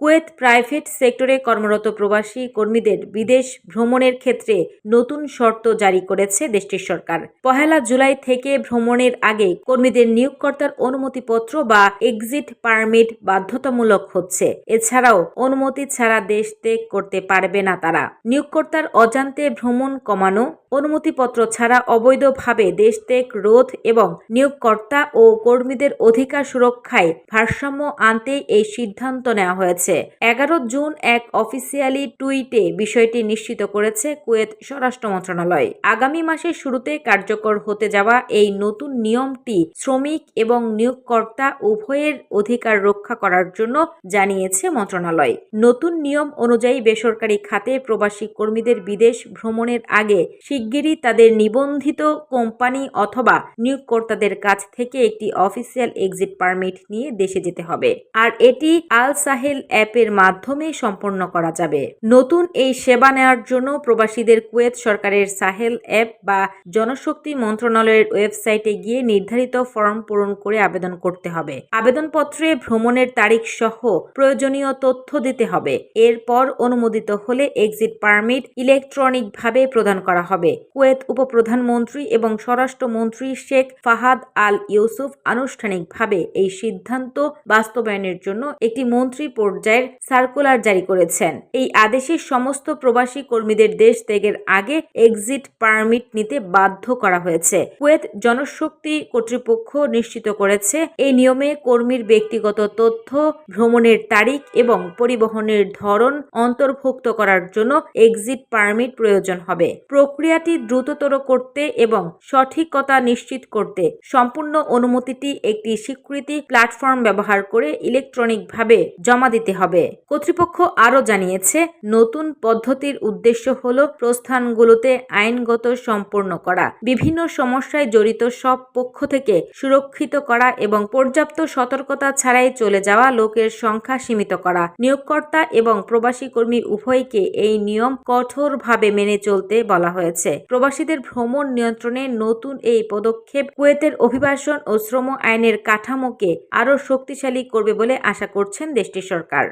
Kuwait private সেক্টরে কর্মরত প্রবাসী কর্মীদের বিদেশ ভ্রমণের ক্ষেত্রে নতুন শর্ত জারি করেছে দেশটির সরকার। পহেলা জুলাই থেকে ভ্রমণের আগে কর্মীদের নিয়োগকর্তার অনুমতিপত্র বা এক্সিট পারমিট বাধ্যতামূলক হচ্ছে। এছাড়াও অনুমতি ছাড়া দেশ ত্যাগ করতে পারবে না তারা। নিয়োগকর্তার অজান্তে ভ্রমণ কমানো, অনুমতিপত্র ছাড়া অবৈধভাবে দেশ ত্যাগ, রোধ এবং নিয়োগকর্তা ও কর্মীদের অধিকার সুরক্ষায় ভারসাম্য আনতে এই সিদ্ধান্ত নেওয়া হয়েছে। এগারো জুন এক অফিসিয়ালি টুইটে বিষয়টি নিশ্চিত করেছে কুয়েত স্বরাষ্ট্র মন্ত্রণালয়। আগামী মাসের শুরুতে কার্যকর হতে যাওয়া এই নতুন নিয়মটি শ্রমিক এবং নিয়োগকর্তা উভয়ের অধিকার রক্ষা করার জন্য জানিয়েছে মন্ত্রণালয়। নতুন নিয়ম অনুযায়ী বেসরকারি খাতে প্রবাসী কর্মীদের বিদেশ ভ্রমণের আগে শিগগিরই তাদের নিবন্ধিত কোম্পানি অথবা নিয়োগকর্তাদের কাছ থেকে একটি অফিসিয়াল এক্সিট পারমিট নিয়ে দেশে যেতে হবে। আর এটি আল সাহেল অ্যাপের মাধ্যমে সম্পন্ন করা যাবে। নতুন এই সেবা নেওয়ার জন্য প্রবাসীদের কুয়েত সরকারের সাহেল অ্যাপ বা জনশক্তি মন্ত্রণালয়ের ওয়েবসাইটে গিয়ে নির্ধারিত ফর্ম পূরণ করে আবেদন করতে হবে। আবেদনপত্রে ভ্রমণের তারিখ সহ প্রয়োজনীয় তথ্য দিতে হবে। এরপর অনুমোদিত হলে এক্সিট পারমিট ইলেকট্রনিকভাবে প্রদান করা হবে। কুয়েত উপপ্রধানমন্ত্রী এবং স্বরাষ্ট্রমন্ত্রী শেখ ফাহাদ আল ইউসুফ আনুষ্ঠানিকভাবে এই সিদ্ধান্ত বাস্তবায়নের জন্য একটি মন্ত্রী পর্যায়ের সার্কুলার জারি করেছেন। এই আদেশে সমস্ত প্রবাসী কর্মীদের দেশ ত্যাগের আগে এক্সিট পারমিট নিতে বাধ্য করা হয়েছে। কুয়েত জনশক্তি কর্তৃপক্ষ নিশ্চিত করেছে, এই নিয়মে কর্মীর ব্যক্তিগত তথ্য, ভ্রমণের তারিখ এবং পরিবহনের ধরন অন্তর্ভুক্ত করার জন্য এক্সিট পারমিট প্রয়োজন হবে। প্রক্রিয়াটি দ্রুততর করতে এবং সঠিকতা নিশ্চিত করতে সম্পূর্ণ অনুমতিটি একটি স্বীকৃতি প্ল্যাটফর্ম ব্যবহার করে ইলেকট্রনিকভাবে জমা দিতে হবে। কর্তৃপক্ষ আরও জানিয়েছে, নতুন পদ্ধতির উদ্দেশ্য হল প্রস্থানগুলোতে আইনগত সম্পূর্ণ করা, বিভিন্ন সমস্যায় জড়িত সব পক্ষ থেকে সুরক্ষিত করা এবং পর্যাপ্ত সতর্কতা ছাড়াই চলে যাওয়া লোকের সংখ্যা সীমিত করা। নিয়োগকর্তা এবং প্রবাসী কর্মী উভয়কে এই নিয়ম কঠোরভাবে মেনে চলতে বলা হয়েছে। প্রবাসীদের ভ্রমণ নিয়ন্ত্রণে নতুন এই পদক্ষেপ কুয়েতের অভিবাসন ও শ্রম আইনের কাঠামোকে আরও শক্তিশালী করবে বলে আশা করছেন দেশটির সরকার।